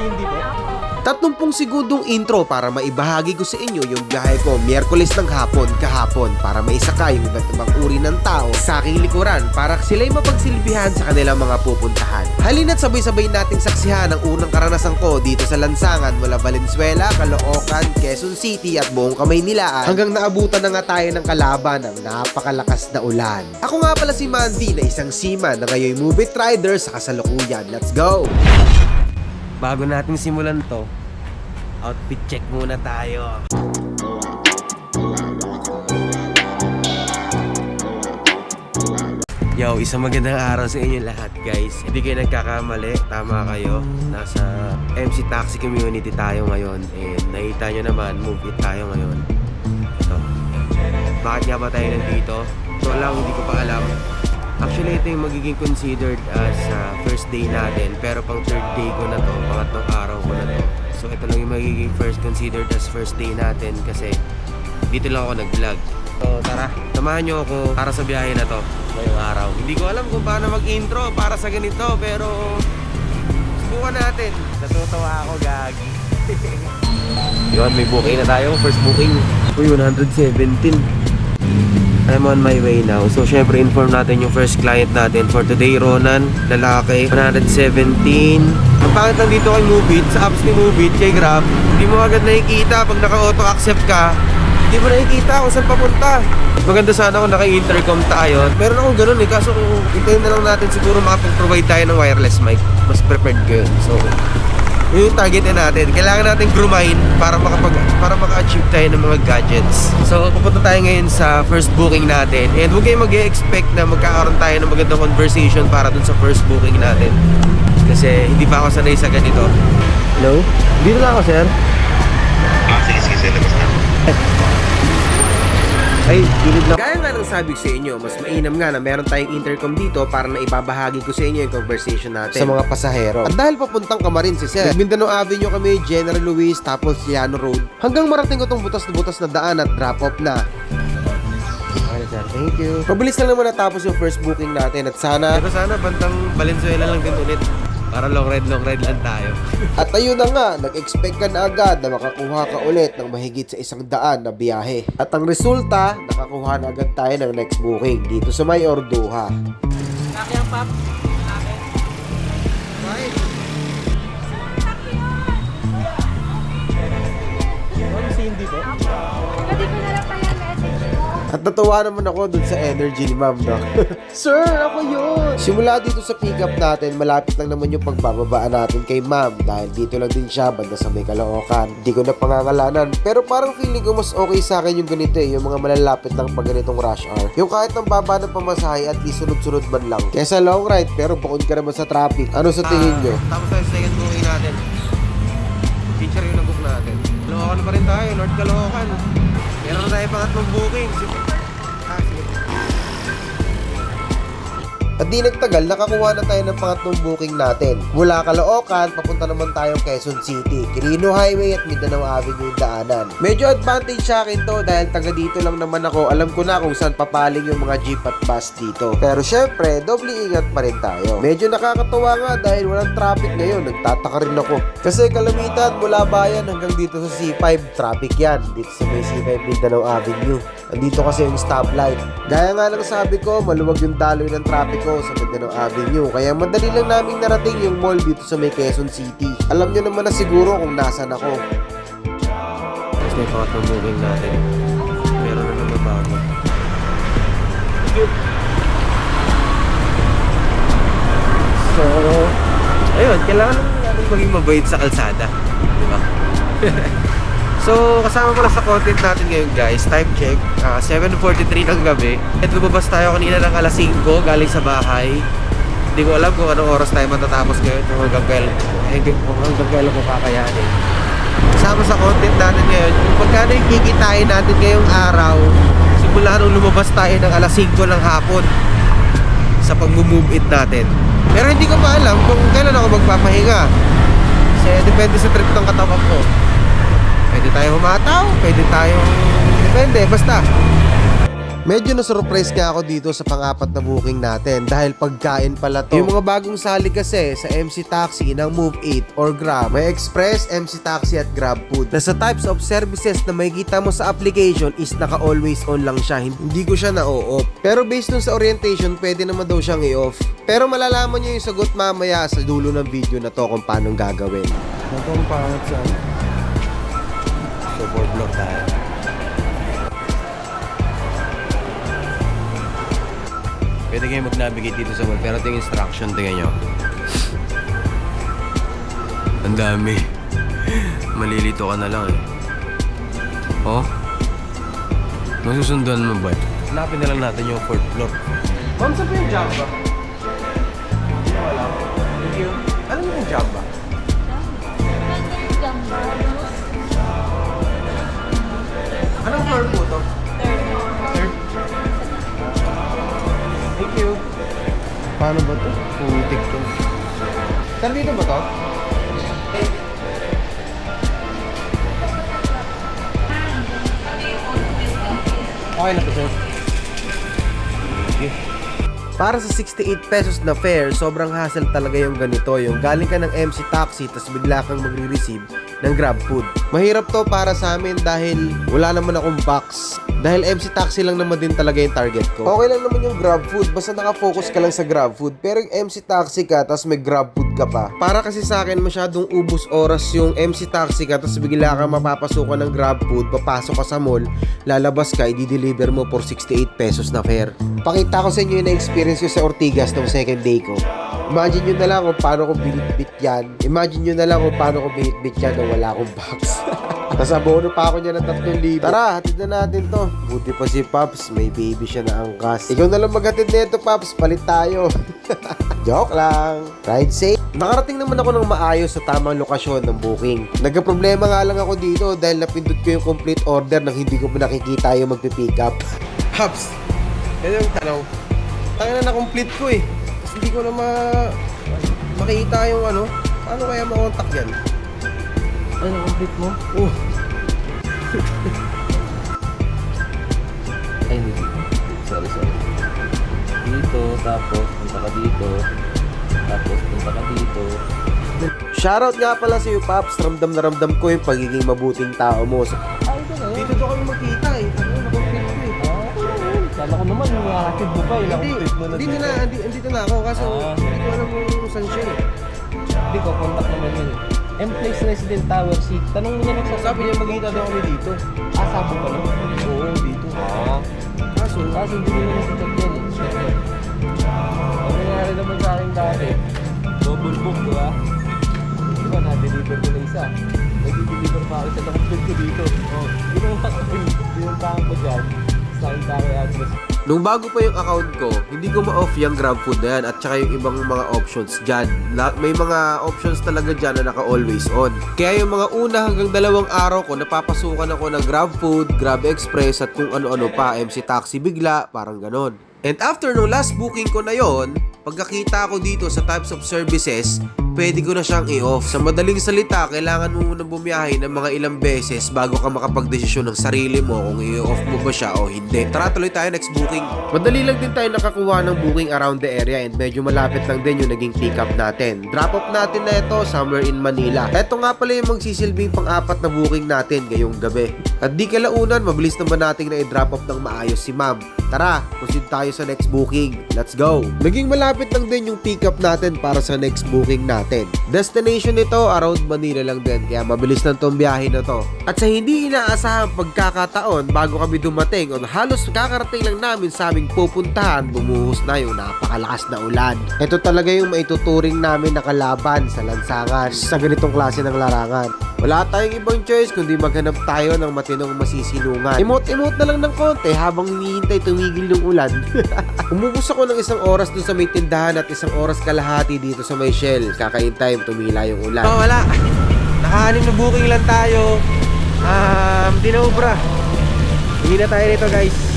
hindi po. 30 segundong intro para maibahagi ko sa inyo yung biyahe ko Miyerkules ng hapon kahapon para maisakay yung iba't ibang uri ng tao sa aking likuran para sila'y mapagsilbihan sa kanilang mga pupuntahan. Halina't sabay-sabay nating saksihan ang unang karanasan ko dito sa lansangan mula Valenzuela, Caloocan, Quezon City at buong kamay nilaan hanggang naabutan na nga tayo ng kalaban ng napakalakas na ulan. Ako nga pala si Mandy na isang seaman na ngayon movie rider sa kasalukuyan. Let's go! Bago natin simulan to, outfit check muna tayo. Yo, isang magandang araw sa inyo lahat guys. Hindi kayo nagkakamali, tama kayo. Nasa MC Taxi Community tayo ngayon. And nakita nyo naman, move it tayo ngayon. Ito. Bakit nga ba tayo nandito? Ito lang, hindi ko pa alam. Actually, ito yung magiging considered as uh, first day natin. Pero pang third day ko na to, pangatlong araw ko na to. So ito lang yung magiging first considered as first day natin kasi dito lang ako nag-vlog. So tara, samahan nyo ako para sa biyahe na to ngayong araw. Hindi ko alam kung paano mag-intro para sa ganito pero subukan natin. Natutuwa ako, gagi. Yun, may booking na tayo. First booking. Uy, 117. I'm on my way now. So, syempre, inform natin yung first client natin for today, Ronan, lalaki, 117. Ang pangit lang dito kay Moobit, sa apps ni Moobit, kay Grab, hindi mo agad nakikita pag naka-auto accept ka, hindi mo nakikita kung saan papunta. Maganda sana kung naka-intercom tayo. Meron akong ganun eh, kaso kung hintayin na lang natin siguro makapag-provide tayo ng wireless mic. Mas prepared ko yun. So, yun yung target na natin. Kailangan natin grumahin para makapag para maka-achieve tayo ng mga gadgets. So, pupunta tayo ngayon sa first booking natin. And huwag kayong mag-expect na magkakaroon tayo ng magandang conversation para dun sa first booking natin. Kasi hindi pa ako sanay sa ganito. Hello? Dito lang ako, sir. Ah, sige, sige, sige, labas na. Ay, gilid lang. Nang sabi ko sa inyo, mas mainam nga na meron tayong intercom dito para na ibabahagi ko sa inyo yung conversation natin sa mga pasahero. At dahil papuntang Kamarin si Sir, Mindanao Avenue kami, General Luis, tapos Llano Road. Hanggang marating ko tong butas na butas na daan at drop off na. Okay, sir. Thank you. Mabilis lang naman natapos yung first booking natin at sana... Pero sana bandang Valenzuela lang din ulit. Para long ride, long ride lang tayo. At ayun na nga, nag-expect ka na agad na makakuha ka ulit ng mahigit sa isang daan na biyahe. At ang resulta, nakakuha na agad tayo ng next booking dito sa May Orduha. Kasi hindi po. Pwede ko na lang pa yan message mo. At natuwa naman ako dun sa energy ni ma'am, no? Sir, ako yun! Simula dito sa pick-up natin, malapit lang naman yung pagbababaan natin kay ma'am dahil dito lang din siya, banda sa may kalookan. Hindi ko na pangangalanan. Pero parang feeling ko mas okay sa akin yung ganito eh, yung mga malalapit lang pag ganitong rush hour. Yung kahit ng baba ng pamasahe at least sunod-sunod man lang. Kesa long ride, pero bukod ka naman sa traffic. Ano sa tingin nyo? Ah, tapos tayo sa second booking natin. Feature yung nag-book natin. Caloocan pa rin tayo, North Caloocan. Meron tayo pangatlong booking. At di nagtagal, nakakuha na tayo ng pangatlong booking natin. Mula Caloocan, papunta naman tayong Quezon City. Quirino Highway at Mindanao Avenue yung daanan. Medyo advantage sa akin to dahil taga dito lang naman ako. Alam ko na kung saan papaling yung mga jeep at bus dito. Pero syempre, doble ingat pa rin tayo. Medyo nakakatuwa nga dahil walang traffic ngayon. Nagtataka rin ako. Kasi kalamitan mula bayan hanggang dito sa C5, traffic yan. Dito sa may C5 Mindanao Avenue. Andito kasi yung stoplight. Gaya nga lang sabi ko, maluwag yung daloy ng traffic ko sa Mindanao Avenue. Kaya madali lang namin narating yung mall dito sa may Quezon City. Alam nyo naman na siguro kung nasan ako. Tapos may pangatlong booking natin. Meron na naman bago. So, ayun, kailangan natin maging mabait sa kalsada. Di ba? so, kasama pala sa content natin ngayon guys, time check, ah, 7.43 ng gabi. At lumabas tayo kanina ng alas 5 galing sa bahay. Hindi ko alam kung anong oras tayo matatapos ngayon kung hanggang kailan, hanggang, kailan ko kakayanin. Kasama sa content natin ngayon kung magkano yung kikitain natin ngayong araw? Simula nung lumabas tayo ng alas 5 ng hapon sa pag-move it natin. Pero hindi ko pa alam kung kailan ako magpapahinga. Kasi depende sa trip ng katawan ko pwede tayo humataw pwede tayong depende basta Medyo na-surprise nga ako dito sa pang-apat na booking natin dahil pagkain pala to. Yung mga bagong sali kasi sa MC Taxi ng Move 8 or Grab, may Express, MC Taxi at Grab Food. Na sa types of services na makikita mo sa application is naka-always on lang siya. Hindi ko siya na-off. Pero based dun sa orientation, pwede naman daw siyang i-off. Pero malalaman nyo yung sagot mamaya sa dulo ng video na to kung paano gagawin. Natong pangat siya. So, board block tayo. Pwede kayo mag-navigate dito sa mall, pero ito yung instruction, tingnan nyo. Ang dami. Malilito ka na lang eh. Oh? Masusundan mo ba? Hanapin na lang natin yung fourth floor. Ma'am, saan po yung? Hindi ko alam. Thank you. Alam mo yung Jamba? Floor po to? Third. Thank you. Paano ba to? Putik to. Sir, dito ba to? Okay na to, sir. Para sa 68 pesos na fare, sobrang hassle talaga yung ganito. Yung galing ka ng MC Taxi, tapos bigla kang magre-receive ng Grab Food. Mahirap to para sa amin dahil wala naman akong box. Dahil MC Taxi lang naman din talaga yung target ko. Okay lang naman yung Grab Food, basta nakafocus ka lang sa Grab Food. Pero yung MC Taxi ka, tapos may Grab Food ka pa. Para kasi sa akin, masyadong ubus oras yung MC Taxi ka, tapos bigla ka mapapasukan ng Grab Food, papasok ka sa mall, lalabas ka, i-deliver mo for 68 pesos na fare. Pakita ko sa inyo yung na-experience ko sa Ortigas nung second day ko. Imagine nyo na lang kung paano ko binitbit yan. Imagine nyo na lang kung paano ko binitbit yan na wala akong box. Tapos abono pa ako niya ng 3,000. Tara, hatid na natin to. Buti pa si Pops, may baby siya na angkas. Ikaw na lang maghatid nito, Pops. Palit tayo. Joke lang. Ride safe. Nakarating naman ako ng maayos sa tamang lokasyon ng booking. Nagka-problema nga lang ako dito dahil napindot ko yung complete order nang hindi ko pa nakikita yung magpipick up. Pops, yan yung tanong. Tanga na na-complete ko eh. Tapos hindi ko na ma... makita yung ano. Paano kaya ma-contact yan? Ano, complete mo? Oh, Ay, hindi. Sorry, sorry. Dito, tapos punta ka dito. Tapos punta ka dito. Shoutout nga pala sa iyo, Paps. Ramdam na ramdam ko yung pagiging mabuting tao mo. Ay, ito na Dito to kami magkita eh. Ano, na-complete ko eh. Kala ko naman, yung nakakit mo pa, ilang Hindi, complete mo na dito na, andi- andito na ako. Kaso, Ah. hindi ko alam kung saan siya eh. Hindi ko, contact naman yun eh. M-Place Resident Tower C. Tanong mo niya nagsasabi. Sabi niya magkita daw kami dito. Ah, sabi pa lang. Oo, dito. Ah. Kaso, Kaso hindi mo naman sa yan ba, na-deliver ko na isa. Nag-deliver pa ako isa na complete ko dito. Oh, ginawa ko yung pinuntahan ko dyan. Sa akin tayo address. Nung bago pa yung account ko, hindi ko ma-off yung grab food na yan at saka yung ibang mga options dyan. May mga options talaga dyan na naka-always on. Kaya yung mga una hanggang dalawang araw ko, napapasukan ako ng grab food, grab express at kung ano-ano pa, MC taxi bigla, parang ganon. And after nung last booking ko na yon, pagkakita ko dito sa types of services, pwede ko na siyang i-off. Sa madaling salita, kailangan mo munang bumiyahe ng mga ilang beses bago ka makapagdesisyon ng sarili mo kung i-off mo ba siya o hindi. Tara tuloy tayo next booking. Madali lang din tayo nakakuha ng booking around the area and medyo malapit lang din yung naging pick up natin. Drop off natin na ito somewhere in Manila. Ito nga pala yung magsisilbing pang-apat na booking natin ngayong gabi. At di kalaunan, mabilis naman natin na i-drop off ng maayos si ma'am. Tara, proceed tayo sa next booking. Let's go! Naging malapit lang din yung pick up natin para sa next booking natin. Destination nito around Manila lang din kaya mabilis lang tong biyahe na to. At sa hindi inaasahang pagkakataon bago kami dumating o halos kakarating lang namin sa aming pupuntahan bumuhos na yung napakalakas na ulan. Ito talaga yung maituturing namin na kalaban sa lansangan sa ganitong klase ng larangan. Wala tayong ibang choice kundi maghanap tayo ng matinong masisilungan. Emote-emote na lang ng konti habang hinihintay tumigil yung ulan. Umubos ako ng isang oras dun sa may tindahan at isang oras kalahati dito sa may shell. Kakain time tumila yung ulan. Oh, wala. Nakahanim na booking lang tayo. Um, di na. Hindi na tayo nito guys.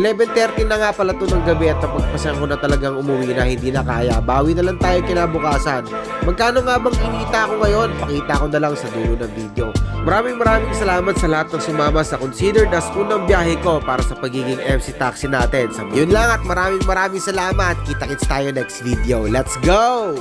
11.30 na nga pala to ng gabi at napagpasan ko na talagang umuwi na hindi na kaya. Bawi na lang tayo kinabukasan. Magkano nga bang kinita ko ngayon? Pakita ko na lang sa dulo ng video. Maraming maraming salamat sa lahat ng sumama sa considered as unang biyahe ko para sa pagiging MC Taxi natin. Sa yun lang at maraming maraming salamat. Kita-kits tayo next video. Let's go!